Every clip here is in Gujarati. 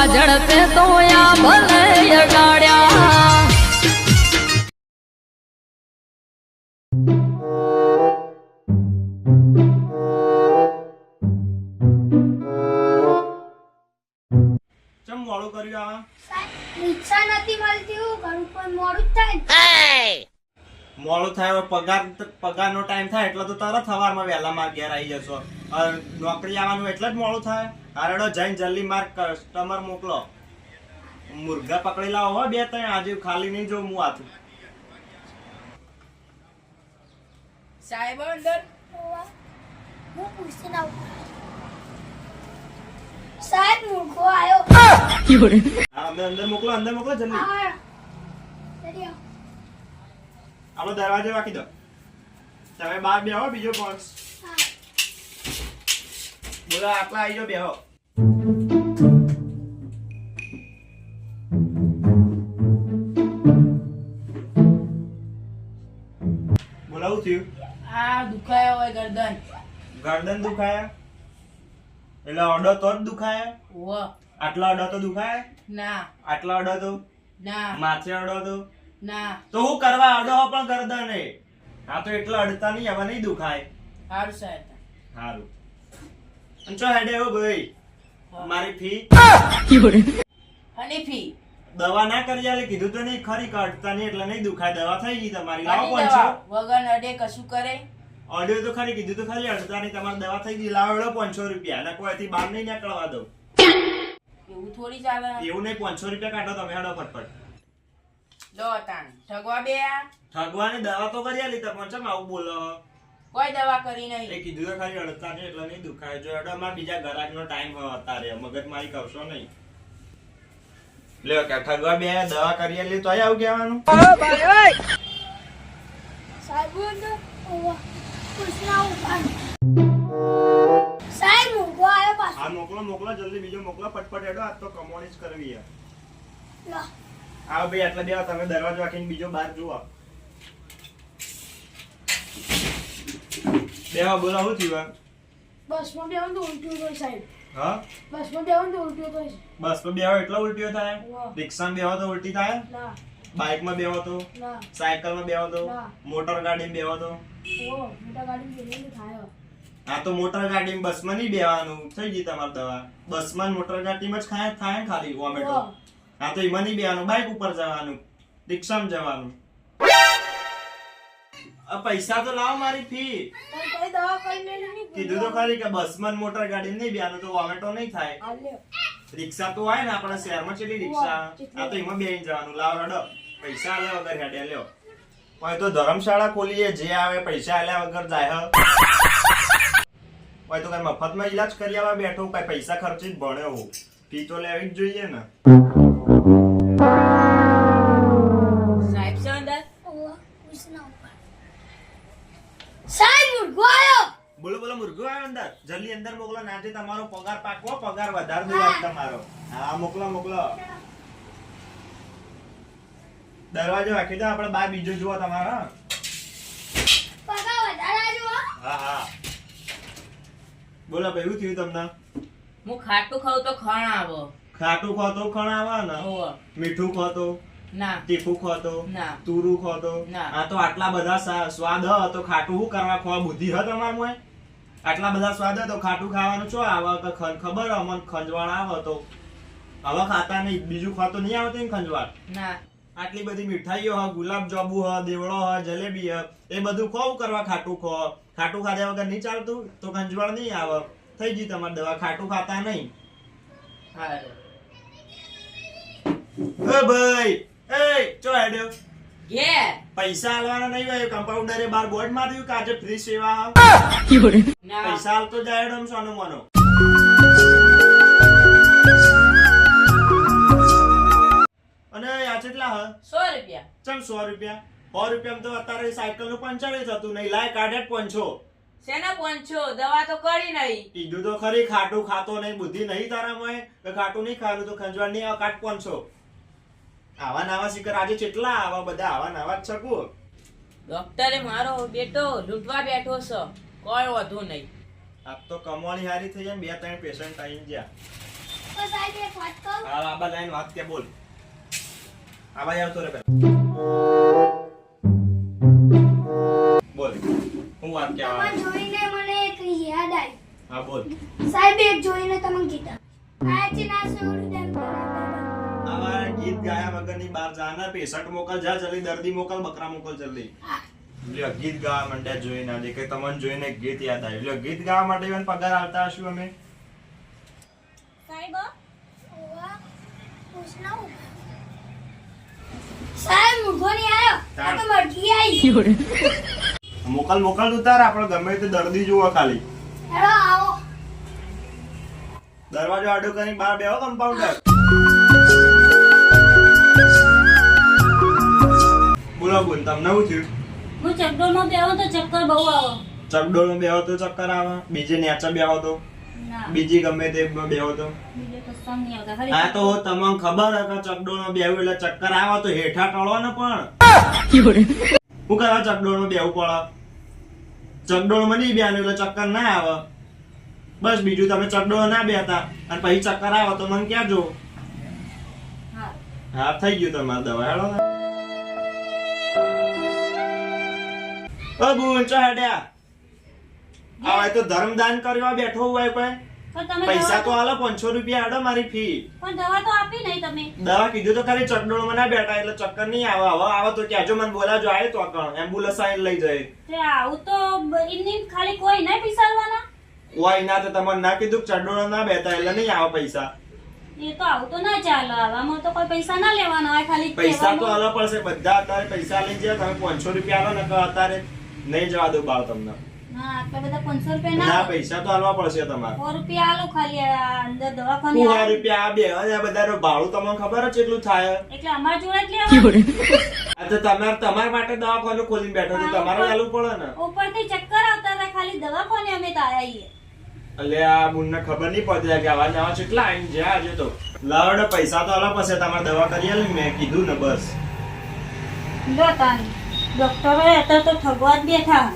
મોરવા પે તો આ ભલે અડાડ્યા ચમ મોડું કર્યું આ? રિક્ષા નથી મળતી હું ઘર ઉપર મોડું થાય મોડું થાય પગાર પગારનો ટાઈમ થાય એટલે તો તરત સવારમાં વહેલા માર ઘેર આવી જશો. નોકરી આવવાનું એટલે જ મોડું થાય. હારડો જઈને જલ્દી માર કસ્ટમર મોકલો. મુર્ગા પકડી લાવો હો બે ત્રણ આજે ખાલી નહીં જો હું હાથું સાહેબ અંદર. હું પૂછીને આવું સાહેબ મુર્ગો આવ્યો અમે અંદર મોકલો અંદર મોકલો જલ્દી. આપણો દરવાજો વાકી દો. તમે બહાર બેહો બીજો કોન્સ બોલો આટલા આવી જાઓ બેહો. થયું? આ દુખાયા હોય ગરદન. ગરદન દુખાયા? એટલે અડો તો જ દુખાયા? આટલા અડો તો દુખાયા? ના. આટલા અડો તો? ના. માથે અડો તો? ના. તો હું કરવા અડો પણ ગરદન? એ હા તો એટલા અડતા નહીં હવે નહીં દુખાય. સારું સાહેબ. સારું અને ચો હેડે હો ભાઈ? મારી ફી? હનીફી દવા ના કરી આલે કીધું તો નહીં ખરી કાઢતા નહીં એટલે નહીં દુખાય દવા થઈ ગઈ તમારી. લાવો હની છો વગર અડે કશું કરે? ઓડિયો તો ખરી કીધું તો ખરી અડતા નહીં તમારી દવા થઈ ગઈ લાવો એડો પાંચસો રૂપિયા. અને કોઈથી બહાર નહીં નીકળવા દઉં. એવું થોડી ચાલે? એવું નહીં પાંચસો રૂપિયા કાઢો તમે હેડો ફટફટ. લો તાણ. ઠગવા બે ઠગવાની દવા તો કરી આલી તમે ચમ આવું બોલો? કોઈ દવા કરી એ કીધું તો ખરી અડતા નહીં એટલે નહીં દુખાય. જો એડો અમાર બીજા ગ્રાહકનો ટાઈમ હોય અત્યારે મગજ મારી કરશો નહીં. લ્યો કે ઠગવા બે દવા કરી લે તો આવું કહેવાનું. સાહેબ ભાઈ ઓય. હોવા. પૂછીને આવું સાહેબ મૂર્ખો આવ્યો પાછો. હા મોકલો મોકલો જલ્દી બીજો મોકલો ફટફટ એડો આજ તો કમોણી જ કરવી છે. લો. આવો ભાઈ એટલે દેવા તમે દરવાજો રાખીને બીજો બહાર જુઓ. બેહો બોલો શું બસમાં બેવાનું તો ઉલટું થાય સાહેબ. હા? બસમાં બેવાનું તો ઉલટું થાય બસમાં બેહો એટલો ઉલટીઓ થાય? વાહ. રિક્ષામાં બેહો તો ઉલટી થાય? ના. બાઇકમાં બેહો તો? ના. સાયકલમાં બેહો તો? ના. મોટર ગાડીમાં બેહો તો? ઓ ગાડી થાય. આ તો મોટર બસમાં નહીં બેવાનું થઈ ગઈ તમારે દવા. બસમાં માં મોટર ગાડીમાં જ ખાય થાય ને ખાલી વોમેટો. હા તો એમાં નહીં બેવાનું બાઇક ઉપર જવાનું. રિક્ષામાં જવાનું. આ પૈસા તો લાવો મારી ફી. કીધું તો ખરી કે બસમાં મોટર ગાડી નહીં બે તો વોમેટો નહીં થાય. રિક્ષા તો હોય ને આપણા શહેરમાં ચેલી રિક્ષા? આ તો એમાં બેહી જવાનું. લાવ રડો. પૈસા આલ્યા વગર હેડે લ્યો. હોય તો ધર્મશાળા ખોલીએ જે આવે પૈસા આલ્યા વગર જાય હ. હોય તો કઈ મફતમાં ઈલાજ કરી આવવા બેઠો કઈ પૈસા ખર્ચી જ ભણ્યો હું. ફી તો લેવી જ જોઈએ ને. સાહેબ છે અંદર ઓવા, પૂછીને આવું. સાહેબ આવ્યો બોલો બોલો મુર્ગો આવ્યો અંદર. જલ્દી અંદર મોકલો નાથી તમારો પગાર પાકવો પગાર વધાર દો તમારો. હા મોકલો મોકલો. દરવાજો રાખી દો આપણે બાર બીજો જુઓ તમારો પગાર પગા વધારે આજો હા હા. બોલો ભાઈ એવું થયું તમને? હું ખાટું ખાઉં તો ખણ આવો. ખાટું ખાવ તો ખણ આવે ને. મીઠું ખાવ તો. ના. તીખું ખો ના. તુરું ખો આ તો આટલા બધા સ્વાદ હ તો ખાટું શું કરવા ખો બુદ્ધિ હ તમારમાં આટલા બધા સ્વાદ તો ખાટું ખાવાનું છો? આવે કે ખબર હ ખંજવાળ આવે તો. હવે ખાતા નહીં બીજું ખાતો નહીં આવતું ખંજવાળ? ના. આટલી બધી મીઠાઈઓ હ ગુલાબ જાંબુ હ દેવડો હ જલેબી હ એ બધું ખોવું કરવા ખાટું ખો. ખાટું ખાધા વગર નહીં ચાલતું? તો ખંજવાળ નહીં આવે. થઈ ગઈ તમારે દવા. ખાટું ખાતા નહીં. હા ભાઈ ચો ઘેર પૈસા આલવાના નહીં હોય કમ્પાઉન્ડરે બાર બોર્ડ માર્યું કે આજે ફ્રી સેવા પૈસા આલતો જાય હેડો સોનો મનો અને આ કેટલા હ? સો રૂપિયા. ચમ સો રૂપિયા? સો રૂપિયા તો અત્યારે સાયકલનું પંચર થતું નહીં. લાય કાઢે પંચો. શેના પંચો? દવા તો કરી નહીં. કીધું તો ખરી ખાટું ખાતો નહીં બુદ્ધિ નહીં તારા મય ખાટું નહીં ખાવાનું તો ખંજવાળ નહીં આવે કાટ પંચો. આવા નાવા શિખર આજે કેટલા આવા બધા આવા નાવા જ શકું ડોક્ટરે મારો બેટો લૂંટવા બેઠો છે. કોઈ વધુ નહીં. આપ તો કમાણી હારી થઈ જાય બે ત્રણ પેશન્ટ આવી ગયા. તો સાહેબ એક વાત કહું? હા આબા લાઈન વાત કે બોલ. આબા આવતો રે બોલ હું વાત કે આવા જોઈને મને એક યાદ આવી. હા બોલ. સાહેબ એક જોઈને તમે કીધા. આજે ના સોડ દેમ આવા ગીત ગાયા વગરની બાર જાના પેશન્ટ મોકલ જા જલ્દી દર્દી મોકલ બકરા મોકલ જલ્દી. લ્યો ગીત ગાવા માંડ્યા જોઈને આજે. કે તમને જોઈને ગીત યાદ આવ્યું. લ્યો ગીત ગાવા માટે પણ પગાર આવતા હશું અમે? મોકલ મોકલ તું તાર આપણે ગમે તે દર્દી જુઓ ખાલી. દરવાજો આડો કરી બહાર બેહો કમ્પાઉન્ડર બોલો બોલ તમને શું થયું? હું ચકડોળમાં બેહું તો ચક્કર બહુ આવે. ચકડોળ બેહો તો ચક્કર આવે. બીજે નેચા બેહો તો. બીજી ગમે તે બેહો તો. હા તો તમને ખબર હે કે ચકડોળ બેહું એટલે ચક્કર આવે તો હેઠા ટળો ને પણ. હું કરવા ચકડોળમાં બેહવું પડે ચકડોળમાં નહીં બેહવાનું એટલે ચક્કર ના આવે. બસ બીજું તમે ચકડોળ ના બેહતા. અને પછી ચક્કર આવે તો મને ક્યાં જો હા થઈ ગયું તમારે દવા. હેડો ને. ઓ બુન ચા હેડ્યા. આ તો ધર્મદાન કરવા બેઠો હોય કોઈ. પૈસા તો હાલો પાંચસો રૂપિયા હેડો મારી ફી. પણ દવા તો આપી નહીં તમે. દવા કીધું તો ખાલી ચકડોળમાં ના બેઠા એટલે ચક્કર નહીં આવે. હવે આવે તો કહેજો મને બોલાજો આવે તો કણ એમ્બ્યુલન્સ આવીને લઈ જાય. આવું તો એમની ખાલી કોઈ નહીં પીસાડવાના? ઓય ના તો તમારે ના કીધું ચકડોળ ના બેઠા એટલે નહીં આવે પૈસા. એ તો આવું તો ના ચાલે. આવામાં તો કોઈ પૈસા ના લેવાના હોય ખાલી પૈસા તો કહેવાનું. પડશે. બધા અત્યારે પૈસા લઈ જાય તમે પાંચસો રૂપિયા આલો ને અત્યારે નહીં જવા દઉં બાળ તમને. ના આટલા બધા પાંચસો રૂપિયા ના ના હોય. પૈસા તો હાલવા પડશે તમારે. સો રૂપિયા આલો ખાલી અંદર દવાખાને સો રૂપિયા આ બે અને બધાનું ભાડું તમને ખબર જ કેટલું થાય. એટલે અમારા જોડે જ આ તો તમારે તમારા માટે દવાખાનું ખોલીને બેઠો તો તમારે ચાલવું પડે ને. ઉપરથી ચક્કર આવતા હતા ખાલી દવાખાને અમે તો આયા એટલે આ બુનને ખબર નહીં પડતી કે આવા નવા કેટલા આવીને જ્યાં આજે તો. લાવડે પૈસા તો હાલવા પડશે તમારે દવા કરી આલી મેં કીધું ને બસ. જો તાન. ડોક્ટરો હતા તો ઠગવા જ બેઠા.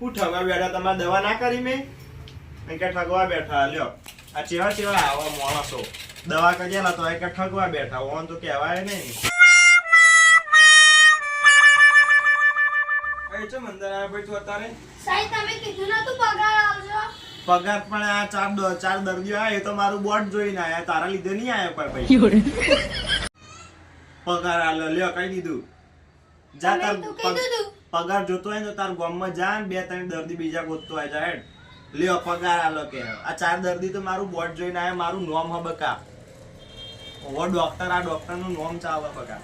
હું ઠગવા બેઠા તમારે દવા ના કરી મેં? કે ઠગવા બેઠા લ્યો. આ ચેવા ચેવા આવા માણસો. દવા કરેલા તો કે ઠગવા બેઠા ઓન તો કહેવાય નહીં. એ આવ્યા ભાઈ તું અત્યારે? સાહેબ તમે કીધું નતું પગાર આવજો. પગાર પણ આ ચાર ચાર દર્દીઓ આયા એ તો મારું બોર્ડ જોઈને આયા તારા લીધે નહીં આયા કોઈ પૈસા. પગાર આલો લ્યો કઈ દીધું. જા તાર પગાર જોતો હોય તો તાર ગામમાં જા બે ત્રણ દર્દી બીજા ગોતતો હોય જા હેડ. લ્યો પગાર આલો કે. આ ચાર દર્દી તો મારું બોટ જોઈને આવે મારું નોમ હ બકા ઓવર ડોક્ટર આ ડોક્ટરનું નોમ ચાલે બકા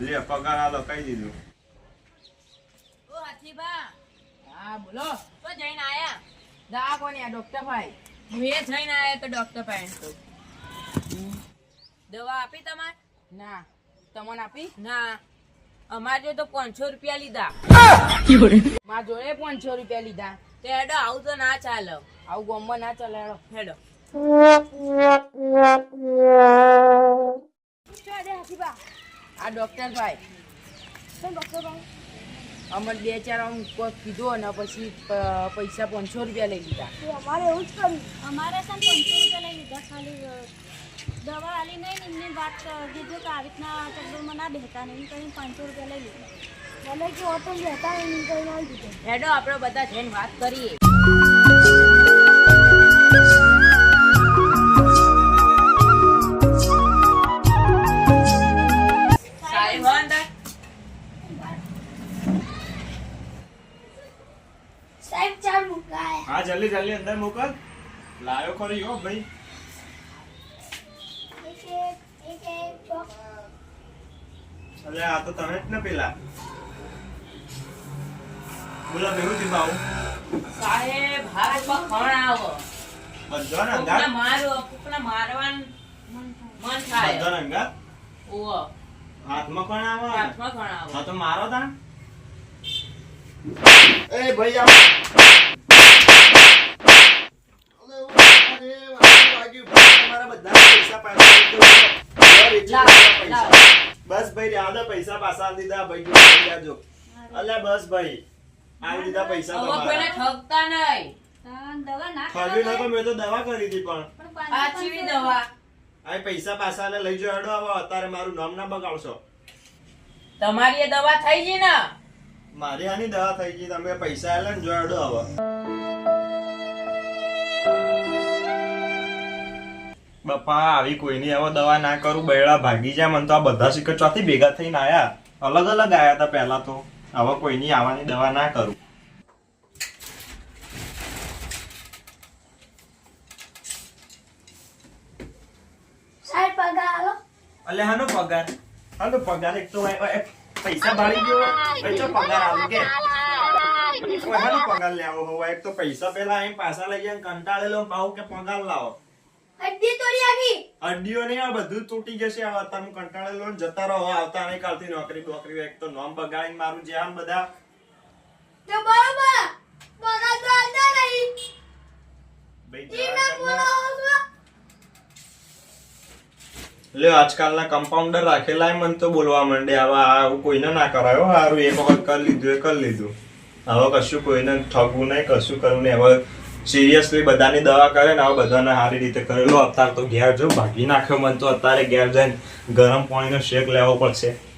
લ્યો પગાર આલો કઈ દીધું. ઓ હાથીબા હા બોલો. તો જઈને આયા. દા કોની આ ડોક્ટર ભાઈ? હું એ જઈને આયા તો ડોક્ટર પાસે દવા આપી તમારે? ના. તમને આપી? ના. અમારે જો તો પાંચસો રૂપિયા લીધા. મારા જોડે પાંચસો રૂપિયા લીધા. તો હેડો આવું તો ના ચાલે. આવું ગોમમાં ના ચાલે હેડો. હેડો. આ ડોક્ટર ભાઈ. અમર બે ચાર આમ કીધું અને પછી પૈસા પાંચસો રૂપિયા લઈ લીધા. અમારે એવું જ કર્યું. અમારે પાંચસો રૂપિયા લઈ લીધા ખાલી દવા આલી નહીં એમને વાત કીધું કે આવી રીતના ચકડોળમાં ના બેહતા નહીં કરીને પાંચસો રૂપિયા લઈ લીધા. મને કે ઓટો બેહતા નહીં કરીને આવી દીધું. હેડો આપણે બધા જઈને વાત કરીએ. હા જલ્દી જલ્દી અંદર મોકલ લાયો ખરી હો ભાઈ. તો તમે જ ને પેલા. બોલો બેહું થી બાઉ સાહેબ હાથમાં ખણ આવો. બધો ને અંગા મારો કુકના મારવાનું મન થાય. બધો ને અંગાત? ઓવો હાથમાં કોણ આવે હાથમાં ખણ આવો. હા તો મારો તા એ ભાઈ આવ તમારા બધા પૈસા પાછા લાવ, લાવ. ભાઈ આદા પૈસા પાછા આલી દીધા ભાઈ જો. લઈ જાજો અલ્યા બસ ભાઈ આવી દીધા પૈસા હવે કોઈને ઠગતા નહીં. તાન દવા ના ખાવી ના તો મેં તો દવા કરી હતી પણ. પાછી આ દવા. આ પૈસા પાછા ને લઈ જાઓ હેડો હવે અત્યારે મારું નામ ના બગાડશો. તમારી એ દવા થઈ ગઈ ને? મારી આની દવા થઈ ગઈ તમે પૈસા આલે ને જો હેડો હવે બાપા આવી કોઈની હવે દવા ના કરું બૈડા ભાગી જાય. મને તો આ બધા શિખર ચોથી ભેગા થઈને આયા. અલગ અલગ આયા હતા પહેલા તો. હવે કોઈની આવવાની દવા ના કરું. અલે હાનો પગાર. હાનો પગાર એક તો એ- એ પૈસા ભાળી ગયો તો પગાર આવું કે? હાનો પગાર લેવો હોય એક તો પૈસા પેલા એમ પાછા લઈ જાય કંટાળેલો ભાવ કે પગાર લાવો. હડ્ડી તોડી આખી અડ્ડીઓ નહીં આ બધું તૂટી જશે. આ અત્યારે હું કંટાળેલો ને જતા રહો. આવતા નહીં કાલથી નોકરી બોકરી એક તો નોમ બગાડીને મારું જે આમ બધા. તો બરોબર. બગા તો આલતા નહીં. ના લ્યો આજકાલના કમ્પાઉન્ડર રાખેલા એ મને તો બોલવા માંડે. આવા આવું કોઈને ના કરાયો સારું એક વખત કરી લીધું એ કરી લીધું. હવે કશું કોઈને ઠગવું નહીં કશું કરવું નહીં. હવે સિરિયસલી બધાની દવા કરે ને હવે બધાને સારી રીતે કરેલો. અત્યારે તો ઘેર જો ભાગી નાખ્યો મને તો, અત્યારે ઘેર જઈને ગરમ પાણીનો શેક લેવો પડશે.